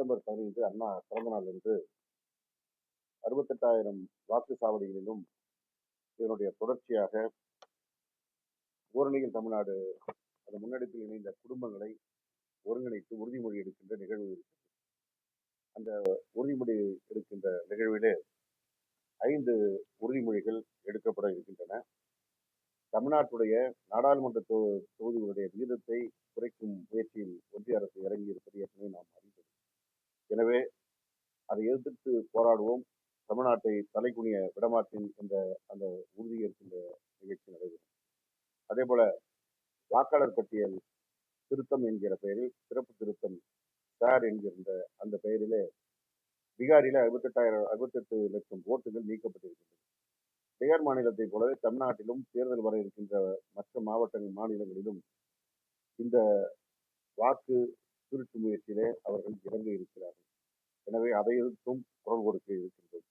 September பதினைந்து அண்ணா பிறந்த நாள் என்று அறுபத்தெட்டாயிரம் வாக்கு சாவடிகளிலும் இதனுடைய தொடர்ச்சியாக ஊரணியில் தமிழ்நாடு அந்த முன்னெடுப்பில் இணைந்த குடும்பங்களை ஒருங்கிணைத்து உறுதிமொழி எடுக்கின்ற நிகழ்வு இருக்கிறது. அந்த உறுதிமொழி எடுக்கின்ற நிகழ்விலே ஐந்து உறுதிமொழிகள் எடுக்கப்பட இருக்கின்றன. தமிழ்நாட்டுடைய நாடாளுமன்ற தொகுதிகளுடைய விகிதத்தை குறைக்கும் முயற்சியில் ஒன்றிய அரசு இறங்கி இருப்பது ஏற்கனவே நாம் அறிந்தது எனவே அதை எதிர்த்து போராடுவோம். தமிழ்நாட்டை தலைக்குனிய விடமாட்டேன் என்ற அந்த உறுதியேற்கின்ற நிகழ்ச்சி நடைபெறும். அதே போல வாக்காளர் பட்டியல் திருத்தம் என்கிற பெயரில் சிறப்பு திருத்தம் சார் என்கின்ற அந்த பெயரிலே பீகாரில அறுபத்தெட்டாயிரம் அறுபத்தெட்டு லட்சம் ஓட்டுகள் நீக்கப்பட்டிருக்கின்றன. பீகார் மாநிலத்தைப் போலவே தமிழ்நாட்டிலும் தேர்தல் வர இருக்கின்ற மற்ற மாவட்டங்கள் மாநிலங்களிலும் இந்த வாக்கு திருட்டு முயற்சியிலே அவர்கள் இறங்க இருக்கிறார்கள். எனவே அதை எதிர்த்தும் குரல் கொடுக்க இருக்கின்றது.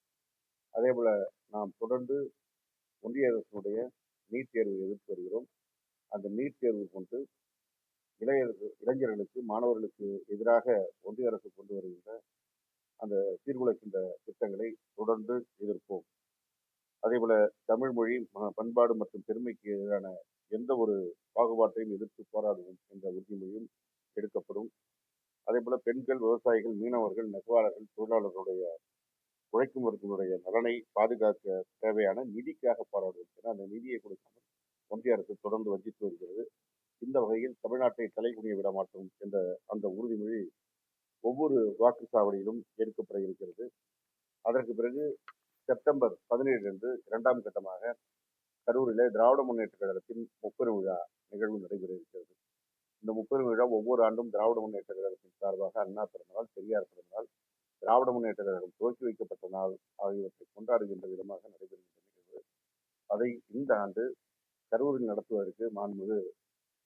அதே போல நாம் தொடர்ந்து ஒன்றிய அரசினுடைய நீட் தேர்வை எதிர்த்து வருகிறோம். அந்த நீட் தேர்வு கொண்டு இளைய இளைஞர்களுக்கு மாணவர்களுக்கு எதிராக ஒன்றிய அரசு கொண்டு வருகின்ற அந்த சீர்குலைக்கின்ற திட்டங்களை தொடர்ந்து எதிர்ப்போம். அதேபோல தமிழ் மொழி பண்பாடு மற்றும் பெருமைக்கு எதிரான எந்த ஒரு பாகுபாட்டையும் எதிர்த்து போராடுவோம் என்ற உறுதிமொழியும் எடுக்கப்படும். அதே போல பெண்கள் விவசாயிகள் மீனவர்கள் நெசவாளர்கள் தொழிலாளர்களுடைய உழைக்கும் வர்க்கங்களுடைய நலனை பாதுகாக்க தேவையான நிதிக்காக போராடுவது ஏன்னா அந்த நிதியை கொடுக்காமல் ஒன்றிய அரசு தொடர்ந்து வஞ்சித்து வருகிறது. இந்த வகையில் தமிழ்நாட்டை தலைகுனிய விட மாட்டோம் என்ற அந்த உறுதிமொழி ஒவ்வொரு வாக்குச்சாவடியிலும் எடுக்கப்பட இருக்கிறது. அதற்கு பிறகு செப்டம்பர் பதினேழு அன்று இரண்டாம் கட்டமாக கரூரிலே திராவிட முன்னேற்ற கழகத்தின் முப்பெரும் விழா நிகழ்வு நடைபெற இருக்கிறது. இந்த முப்பெரும் விழா ஒவ்வொரு ஆண்டும் திராவிட முன்னேற்ற கழகத்தின் சார்பாக அண்ணா பிறந்தநாள் பெரியார் பிறந்தநாள் திராவிட முன்னேற்ற கழகம் துவக்கி வைக்கப்பட்ட நாள் ஆகியவற்றை கொண்டாடுகின்ற விதமாக நடைபெறுகின்ற நிகழ்வு அதை இந்த ஆண்டு கரூரில் நடத்துவதற்கு மாண்புமிகு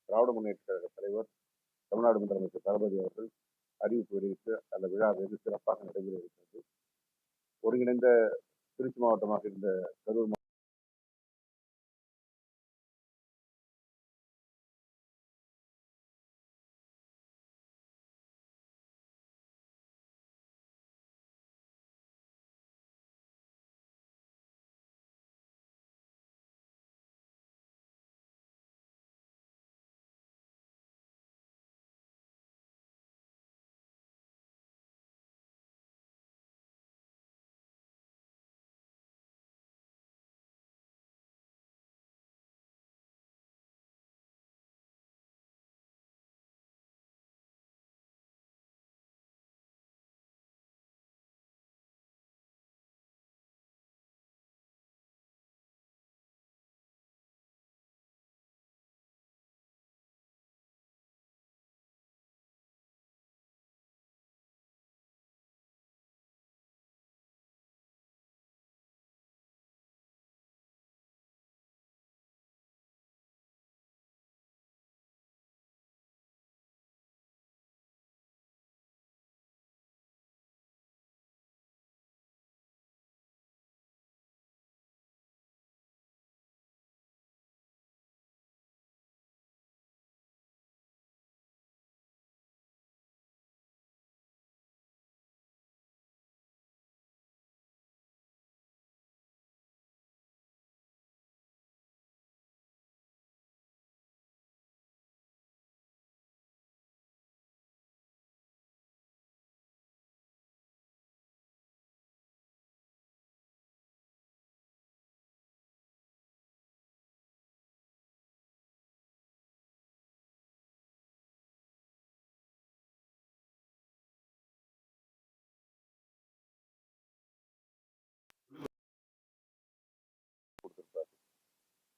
திராவிட முன்னேற்ற கழக தலைவர் தமிழ்நாடு முதலமைச்சர் தளபதி அவர்கள் அறிவிப்பு வெளியிட்டு அந்த விழா வெகு சிறப்பாக நடைபெற இருக்கிறது. ஒருங்கிணைந்த திருச்சி மாவட்டமாக இருந்த கரூர்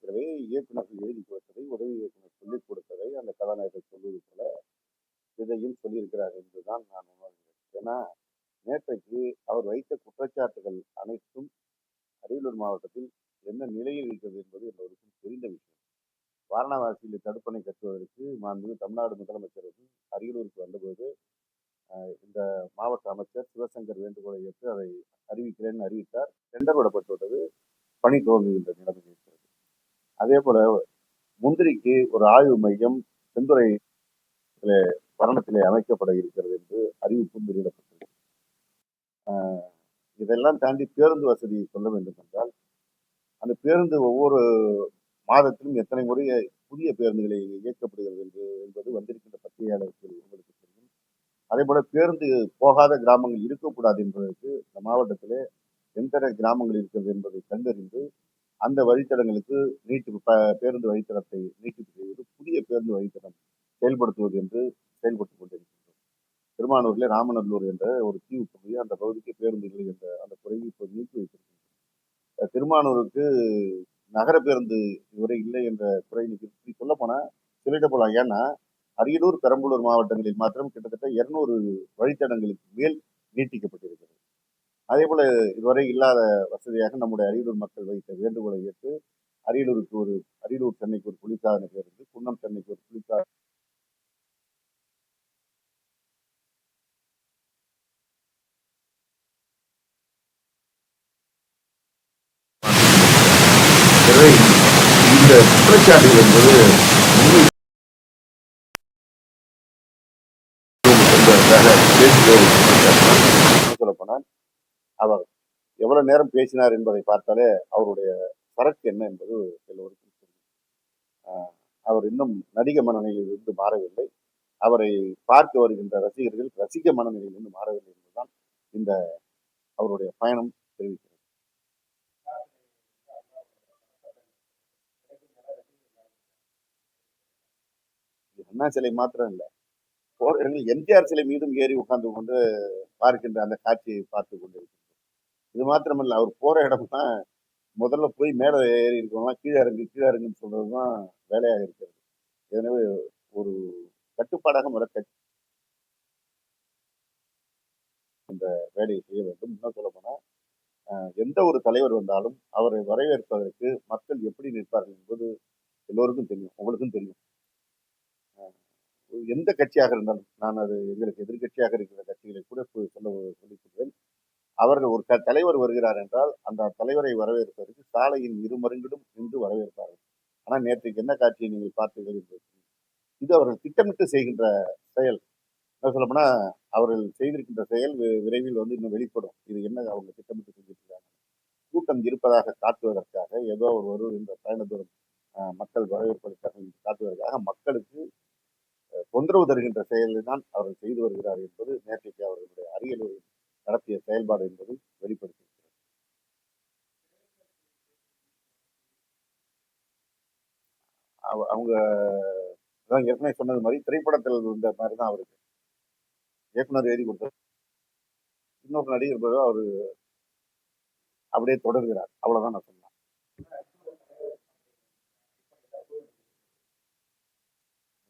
ஏற்கனவே இயக்குனர் எழுதி கொடுத்ததை உதவி இயக்குனர் சொல்லிக் கொடுத்ததை அந்த கதாநாயகர் சொல்வது போல இதையும் சொல்லியிருக்கிறார் என்றுதான் நான் உணர்கிறேன். ஏன்னா நேற்றைக்கு அவர் வைத்த குற்றச்சாட்டுகள் அனைத்தும் அரியலூர் மாவட்டத்தில் என்ன நிலையில் இருக்கிறது என்பது எல்லோருக்கும் தெரிந்த விஷயம். வாரணாசியில் தடுப்பணை கட்டுவதற்கு மாண்பு தமிழ்நாடு முதலமைச்சர் வந்து அரியலூருக்கு வந்தபோது இந்த மாவட்ட அமைச்சர் சிவசங்கர் வேண்டுகோளை ஏற்று அதை அறிவிக்கிறேன்னு அறிவித்தார். டெண்டர் விடப்பட்டுள்ளது பணி தோல்வி என்ற நிலைமை இருக்கிறது. அதே போல முந்திரிக்கு ஒரு ஆய்வு மையம் செந்துறை வரணத்திலே அமைக்கப்பட இருக்கிறது என்று அறிவிப்பும் வெளியிடப்பட்டது இதெல்லாம் தாண்டி பேருந்து வசதி சொல்ல வேண்டும் என்றால் அந்த பேருந்து ஒவ்வொரு மாதத்திலும் எத்தனை முறை புதிய பேருந்துகளை இயக்கப்படுகிறது என்று என்பது வந்திருக்கின்ற பத்திரிகையாளர்கள் உங்களுக்கு தெரியும். அதே போல பேருந்து போகாத கிராமங்கள் இருக்கக்கூடாது என்பதற்கு இந்த மாவட்டத்திலே எந்தெந்த கிராமங்கள் இருக்கிறது என்பதை கண்டறிந்து அந்த வழித்தடங்களுக்கு நீட்டு ப- பேருந்து வழித்தடத்தை நீட்டிப்பு செய்வது புதிய பேருந்து வழித்தடம் செயல்படுத்துவது என்று செயல்பட்டு கொண்டிருக்கின்றோம். திருமானூரில் ராமநல்லூர் என்ற ஒரு தீவு பகுதி அந்த பகுதிக்கு பேருந்து இல்லை என்ற அந்த குறைவு இப்போ நீக்கி வைத்திருக்கின்றோம். திருமானூருக்கு நகர பேருந்து இதுவரை இல்லை என்ற குறை நீக்கி சொல்ல போனால் சொல்லிட்டு போகலாம் ஏன்னா அரியலூர் பெரம்பலூர் மாவட்டங்களில் மாத்திரம் கிட்டத்தட்ட இருநூறு வழித்தடங்களுக்கு மேல் நீட்டிக்கப்பட்டிருக்கிறது. அதே போல் இதுவரை இல்லாத வசதியாக நம்முடைய அரியலூர் மக்கள் வைத்த வேண்டுகோளை ஏற்று அரியலூருக்கு ஒரு அரியலூர் சென்னைக்கு ஒரு குளிர்சாதன பேருந்து குன்னம் சென்னைக்கு ஒரு குளிர்சாதன இந்த குற்றச்சாட்டுகள் என்பது சொல்லப்போனால் அவர் எவ்வளவு நேரம் பேசினார் என்பதை பார்த்தாலே அவருடைய சரக்கு என்ன என்பது எல்லோருக்கும் தெரியும். அவர் இன்னும் நடிக மனநிலையில் இருந்து மாறவில்லை. அவரை பார்க்க வருகின்ற ரசிகர்கள் ரசிக மனநிலையில் இருந்து மாறவில்லை என்பதுதான் இந்த அவருடைய பயணம் தெரிவிக்கிறது. அண்ணா சிலை மாத்திரம் இல்லை. போர் எம்ஜிஆர் சிலை மீதும் ஏறி உட்கார்ந்து கொண்டு பார்க்கின்ற அந்த காட்சியை பார்த்து கொண்டிருக்கின்றோம் இது மாத்திரமில்ல அவர் போற இடம்லாம் முதல்ல போய் மேலே ஏறி இருக்கவங்களாம் கீழே இறங்கு கீழே இறங்குன்னு சொல்றது தான் வேலையாக இருக்கிறது. எனவே ஒரு கட்டுப்பாடாக முறை இந்த வேலையை செய்ய வேண்டும். இன்னும் சொல்ல போனால் எந்த ஒரு தலைவர் வந்தாலும் அவரை வரவேற்பதற்கு மக்கள் எப்படி நிற்பார்கள் என்பது எல்லோருக்கும் தெரியும் உங்களுக்கும் தெரியும். எந்த கட்சியாக இருந்தாலும் நான் அது எங்களுக்கு எதிர்க்கட்சியாக இருக்கிற கட்சிகளை கூட சொல்ல சொல்லிக் கொள்வேன் அவர்கள் ஒரு க- தலைவர் வருகிறார் என்றால் அந்த தலைவரை வரவேற்பதற்கு சாலையின் இருமருங்கிலும் நின்று வரவேற்பார்கள். ஆனால் நேற்றைக்கு என்ன காட்சியை நீங்கள் பார்த்தீர்கள் என்று இது அவர்கள் திட்டமிட்டு செய்கின்ற செயல். என்ன சொல்லப்போனா அவர்கள் செய்திருக்கின்ற செயல் விரைவில் வந்து இன்னும் வெளிப்படும். இது என்ன அவங்க திட்டமிட்டு செஞ்சிருக்கிறாங்க? கூட்டம் இருப்பதாக காட்டுவதற்காக ஏதோ ஒரு வருவது இந்த பயண தூரம் மக்கள் வரவேற்பதற்காக காட்டுவதற்காக மக்களுக்கு தொந்தரவு தருகின்ற செயலை தான் அவர்கள் செய்து வருகிறார் என்பது நேற்றைக்கு அவர்களுடைய அரியலூரில் நடத்திய செயல்பாடு என்பது வெளிப்படுத்தியிருக்கிறது அவ- அவங்க அதான் ஏற்கனவே சொன்னது மாதிரி திரைப்படத்தில் இருந்த மாதிரி தான் அவருக்கு. இயக்குனர் எழுதி கொடுத்தார் இன்னொரு நடிகர் பிறகு அவர் அப்படியே தொடர்கிறார். அவ்வளோதான் நான் சொன்னேன்.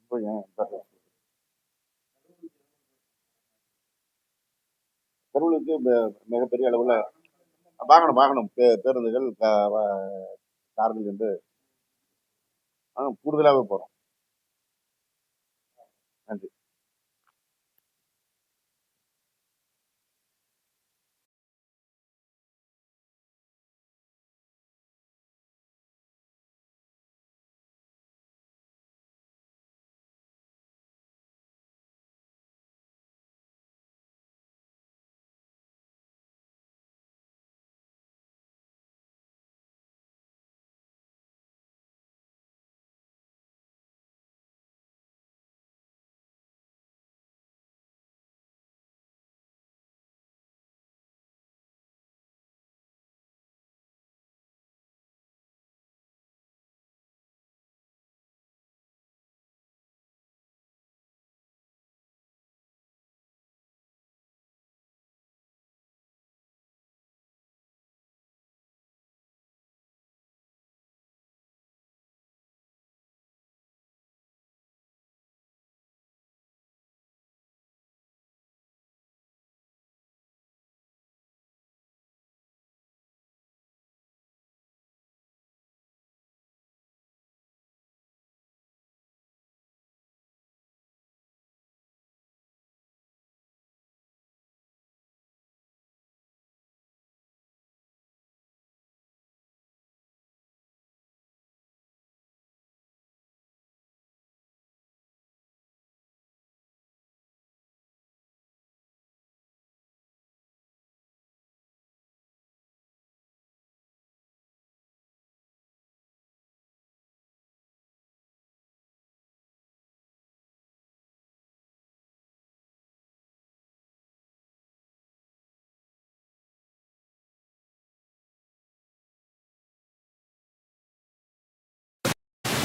ரொம்ப ஏன் பாரு. தெருவுக்கு மிகப்பெரிய அளவுல வாகனம் வாகனம் பே- பேருந்துகள் கார்கள் என்று கூடுதலாகவே போகிறோம் நன்றி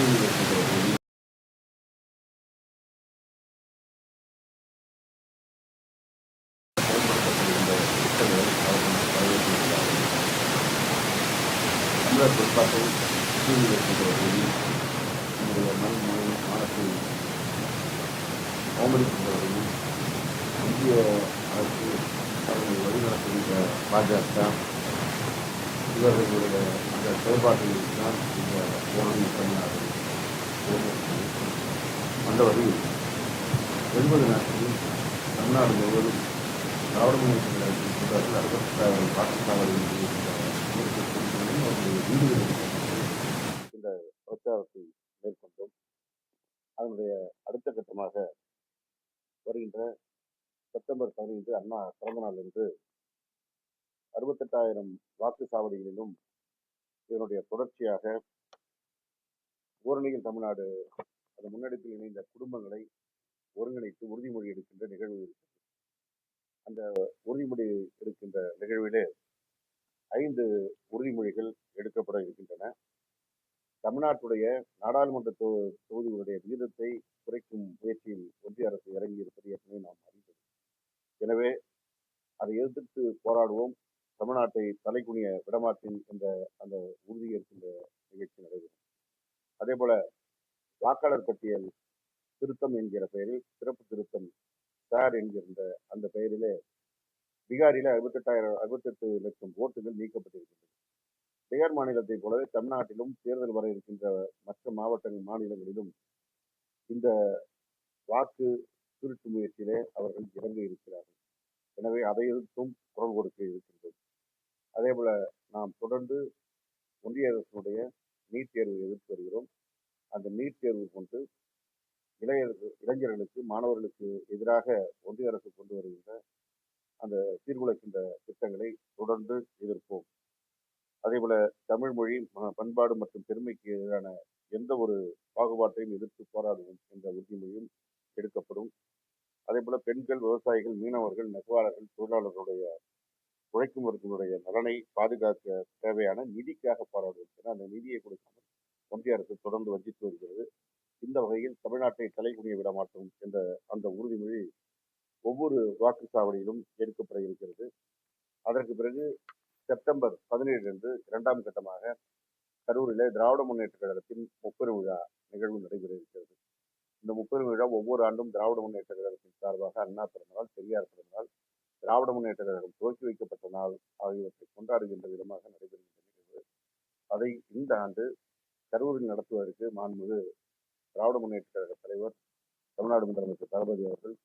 Hallelujah செப்டம்பர் அண்ணா பிறந்த நாள் என்று அறுபத்தெட்டாயிரம் வாக்கு சாவடிகளிலும் இதனுடைய தொடர்ச்சியாக ஓரணியில் தமிழ்நாடு அந்த முன்னெடுப்பில் இணைந்த குடும்பங்களை ஒருங்கிணைத்து உறுதிமொழி எடுக்கின்ற நிகழ்வு இருக்கிறது. அந்த உறுதிமொழி எடுக்கின்ற நிகழ்விலே ஐந்து உறுதிமொழிகள் எடுக்கப்பட இருக்கின்றன. தமிழ்நாட்டுடைய நாடாளுமன்ற தொகுதிகளுடைய விகிதத்தை குறைக்கும் முயற்சியில் ஒன்றிய அரசு இறங்கி இருப்பது ஏற்கனவே நாம் எனவே அதை எதிர்த்து போராடுவோம். தமிழ்நாட்டை தலைக்குனிய விடமாட்டேன் என்ற அந்த உறுதியேற்கின்ற இருக்கின்ற நிகழ்ச்சி நடைபெறும். அதே போல வாக்காளர் பட்டியல் திருத்தம் என்கிற பெயரில் சிறப்பு திருத்தம் சார் என்கின்ற அந்த பெயரிலே பீகாரில அறுபத்தெட்டாயிரம் அறுபத்தெட்டு லட்சம் ஓட்டுகள் நீக்கப்பட்டிருக்கின்றன. பீகார் மாநிலத்தைப் போலவே தமிழ்நாட்டிலும் தேர்தல் வர இருக்கின்ற மற்ற மாவட்டங்கள் மாநிலங்களிலும் இந்த வாக்கு திருட்டு முயற்சியிலே அவர்கள் இறங்க இருக்கிறார்கள். எனவே அதை எதிர்த்தும் குரல் கொடுக்க இருக்கின்றது. அதே போல நாம் தொடர்ந்து ஒன்றிய அரசினுடைய நீட் தேர்வை எதிர்த்து வருகிறோம். அந்த நீட் தேர்வு கொண்டு இளைய இளைஞர்களுக்கு மாணவர்களுக்கு எதிராக ஒன்றிய அரசு கொண்டு வருகின்ற அந்த சீர்குலைக்கின்ற திட்டங்களை தொடர்ந்து எதிர்ப்போம். அதே போல தமிழ் மொழி பண்பாடு மற்றும் பெருமைக்கு எதிரான எந்த ஒரு பாகுபாட்டையும் எதிர்த்து போராடுவோம் என்ற உறுதிமொழியும் எடுக்கப்படும். அதே போல பெண்கள் விவசாயிகள் மீனவர்கள் நெசவாளர்கள் தொழிலாளர்களுடைய உழைக்கும் வர்க்கங்களுடைய நலனை பாதுகாக்க தேவையான நிதிக்காக போராடுவோம் அந்த நிதியை கொடுக்காமல் ஒன்றிய அரசு தொடர்ந்து வஞ்சித்து வருகிறது. இந்த வகையில் தமிழ்நாட்டை தலைகுனிய விட மாட்டோம் என்ற அந்த உறுதிமொழி ஒவ்வொரு வாக்குச்சாவடியிலும் எடுக்கப்பட இருக்கிறது. அதற்கு பிறகு செப்டம்பர் பதினேழு அன்று இரண்டாம் கட்டமாக கரூரில் திராவிட முன்னேற்ற கழகத்தின் முப்பெரும் விழா நிகழ்வு நடைபெற இருக்கிறது. இந்த முப்பெரும் விழா ஒவ்வொரு ஆண்டும் திராவிட முன்னேற்ற கழகத்தின் சார்பாக அண்ணா பிறந்தநாள் பெரியார் பிறந்தநாள் திராவிட முன்னேற்ற கழகம் துவக்கி வைக்கப்பட்ட நாள் ஆகியவற்றை கொண்டாடுகின்ற விதமாக நடைபெறுகின்ற நிகழ்வு. அதை இந்த ஆண்டு கரூரில் நடத்துவதற்கு மாண்புமிகு திராவிட முன்னேற்ற கழக தலைவர் தமிழ்நாடு முதலமைச்சர் தளபதி அவர்கள்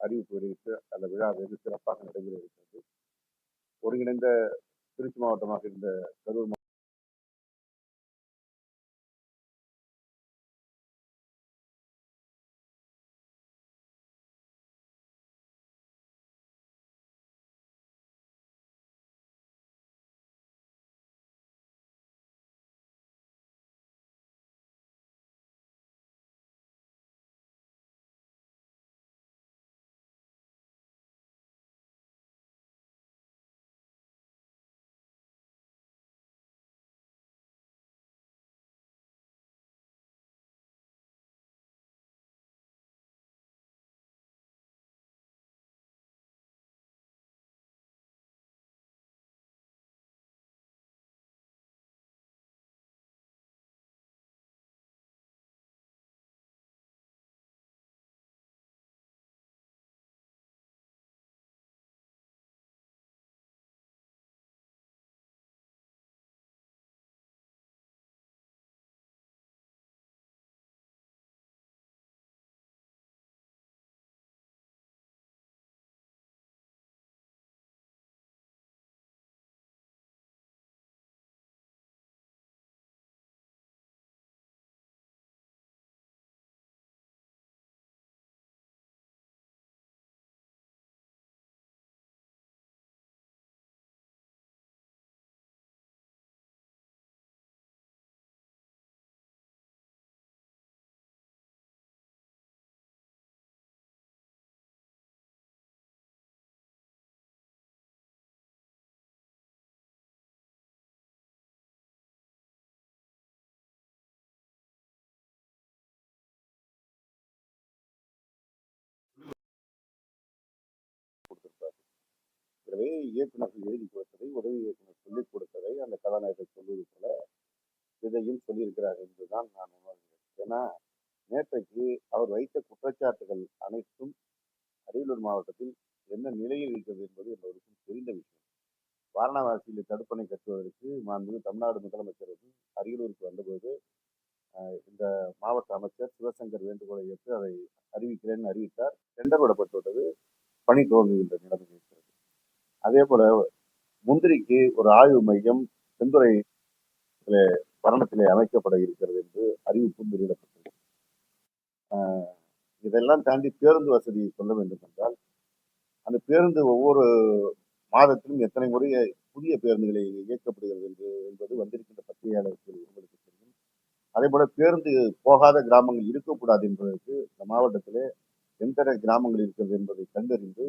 அறிவிப்பு வெளியிட்டு அந்த விழா வெகு சிறப்பாக நடைபெற இருக்கிறது. ஒருங்கிணைந்த திருச்சி மாவட்டமாக இருந்த கரூர் கொடுத்ததை இயக்குநர்கள் எழுதி கொடுத்ததை உதவி இயக்குனர் சொல்லிக் கொடுத்ததை அந்த கதாநாயகர் சொல்வது போல இதையும் சொல்லியிருக்கிறார் என்றுதான் நான் உணர்கிறேன். ஏன்னா நேற்றைக்கு அவர் வைத்த குற்றச்சாட்டுகள் அனைத்தும் அரியலூர் மாவட்டத்தில் என்ன நிலையில் இருக்கிறது என்பது எல்லோருக்கும் தெரிந்த விஷயம். வாரணாசியில் தடுப்பணை கட்டுவதற்கு மாண்பு தமிழ்நாடு முதலமைச்சர் வந்து அரியலூருக்கு வந்தபோது இந்த மாவட்ட அமைச்சர் சிவசங்கர் வேண்டுகோளை ஏற்று அதை அறிவிக்கிறேன்னு அறிவித்தார். டெண்டர் விடப்பட்டு விட்டது பணி துவங்குகின்ற நிலைமை இருக்கிறது. அதே போல முந்திரிக்கு ஒரு ஆய்வு மையம் செந்துறை வரணத்திலே அமைக்கப்பட இருக்கிறது என்று அறிவிப்பும் வெளியிடப்பட்டது. இதெல்லாம் தாண்டி பேருந்து வசதியை சொல்ல வேண்டும் என்றால் அந்த பேருந்து ஒவ்வொரு மாதத்திலும் எத்தனை முறை புதிய பேருந்துகளை இயக்கப்படுகிறது என்று என்பது வந்திருக்கின்ற பத்திரிகையாளர்கள் உங்களுக்கு தெரியும். அதே போல பேருந்து போகாத கிராமங்கள் இருக்கக்கூடாது என்பதற்கு இந்த மாவட்டத்திலே எந்த கிராமங்கள் இருக்கிறது என்பதை கண்டறிந்து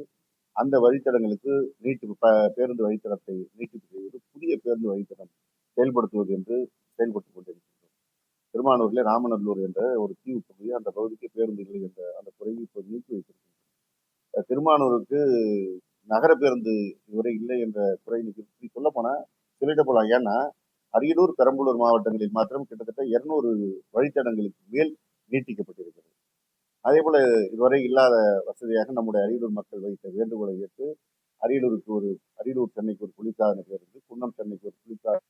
அந்த வழித்தடங்களுக்கு நீட்டிப்பு ப- பேருந்து வழித்தடத்தை நீட்டிப்பு செய்வது புதிய பேருந்து வழித்தடம் செயல்படுத்துவது என்று செயல்பட்டுக் கொண்டிருக்கின்றோம். திருமானூரிலே ராமநல்லூர் என்ற ஒரு தீவு பகுதி அந்த பகுதிக்கு பேருந்துகளை என்ற அந்த குறையை இப்போது நீக்கி வைத்திருக்கின்றோம். திருமானூருக்கு நகர பேருந்து இதுவரை இல்லை என்ற குறை நீக்கி சொல்ல போனால் சொல்லிட்டு போலாம் ஏன்னா அரியலூர் பெரம்பலூர் மாவட்டங்களில் மாத்திரம் கிட்டத்தட்ட இருநூறு வழித்தடங்களுக்கு மேல் நீட்டிக்கப்பட்டிருக்கிறது. அதே போல இதுவரை இல்லாத வசதியாக நம்முடைய அரியலூர் மக்கள் வைத்த வேண்டுகோளை ஏற்று அரியலூருக்கு ஒரு அரியலூர் சென்னைக்கு ஒரு குளிர்சாதன பேருந்து குன்னம் சென்னைக்கு ஒரு குளிர்சாதன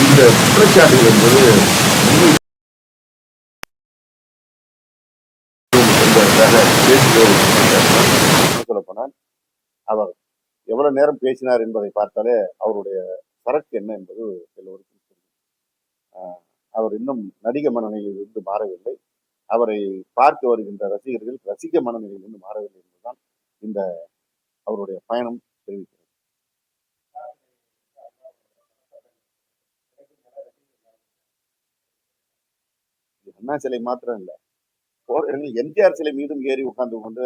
இந்த குற்றச்சாட்டுகள் என்பது சொல்லப்போனால் அவர் எவ்வளவு நேரம் பேசினார் என்பதை பார்த்தாலே அவருடைய சரக்கு என்ன என்பது எல்லோருக்கும் தெரியும். அவர் இன்னும் நடிக மனநிலையில் இருந்து மாறவில்லை. அவரை பார்க்க வருகின்ற ரசிகர்கள் ரசிக மனநிலையில் இருந்து மாறவில்லை என்பதுதான் இந்த அவருடைய பயணம் தெரிவிக்கிறது. அண்ணா சிலை மாத்திரம் இல்லை. போர்கள் எம்ஜிஆர் சிலை மீதும் ஏறி உட்கார்ந்து கொண்டு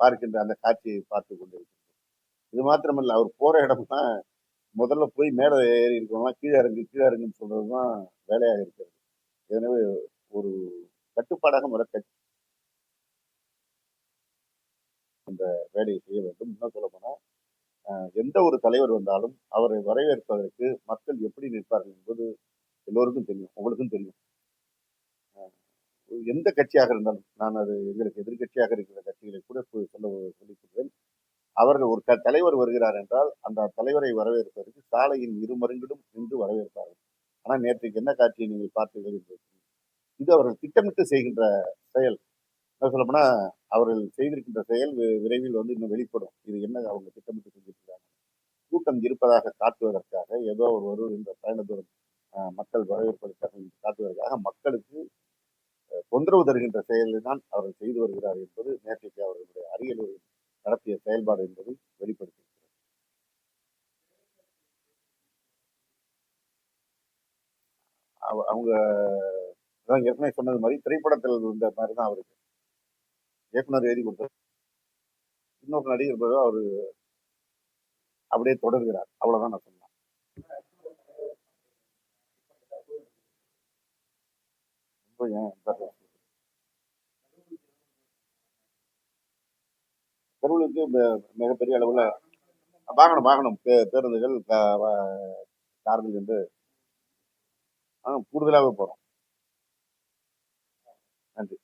பார்க்கின்ற அந்த காட்சியை பார்த்து கொண்டிருக்கிறார். இது மாத்திரமல்ல அவர் போற இடம்னா முதல்ல போய் மேலே ஏறி இருக்கவங்களாம் கீழே இறங்கு கீழே இறங்குன்னு சொல்றதுதான் வேலையாக இருக்கிறது. எனவே ஒரு கட்டுப்பாடாக முறை கட்சி அந்த வேலையை செய்ய வேண்டும். இன்னும் சொல்ல போனால் எந்த ஒரு தலைவர் வந்தாலும் அவரை வரவேற்பதற்கு மக்கள் எப்படி நிற்பார்கள் என்பது எல்லோருக்கும் தெரியும் உங்களுக்கும் தெரியும். எந்த கட்சியாக இருந்தாலும் நான் அது எங்களுக்கு எதிர்க்கட்சியாக இருக்கிற கட்சிகளை கூட சொல்ல சொல்லி சொல்லிக்கொள்வேன் அவர்கள் ஒரு க- தலைவர் வருகிறார் என்றால் அந்த தலைவரை வரவேற்பதற்கு சாலையின் இருமருங்கிலும் நின்று வரவேற்பார்கள். ஆனால் நேற்றுக்கு என்ன காட்சியை நீங்கள் பார்த்தீர்கள் என்று இது அவர்கள் திட்டமிட்டு செய்கின்ற செயல். என்ன சொல்லப்போனா அவர்கள் செய்திருக்கின்ற செயல் விரைவில் வந்து இன்னும் வெளிப்படும். இது என்ன அவங்க திட்டமிட்டு செஞ்சிருக்காங்க கூட்டம் இருப்பதாக காட்டுவதற்காக ஏதோ ஒரு வருகின்ற பயண தூரம் மக்கள் வரவேற்பதற்காக காட்டுவதற்காக மக்களுக்கு தொந்தரவு தருகின்ற செயலை தான் அவர்கள் செய்து வருகிறார் என்பது நேற்றைக்கு அவர்களுடைய அரியலூரின் நடத்திய செயல்பாடு என்பதை வெளிப்படுத்தியிருக்கிறது. அவ- அவங்க அதான் ஏற்கனவே சொன்னது மாதிரி திரைப்படத்தில் இருந்த மாதிரி தான் அவருக்கு. இயக்குனர் எழுதி கொடுத்தார் இன்னொரு நடிகர் பிறகு அவர் அப்படியே தொடர்கிறார். அவ்வளவுதான் நான் சொன்னேன். ரொம்ப ஏன் இந்த- மிகப்பெரிய அளவில் வாகனம் வாகனம் பே- பேருந்துகள் கார்கள் என்று கூடுதலாகவே போகிறோம் நன்றி.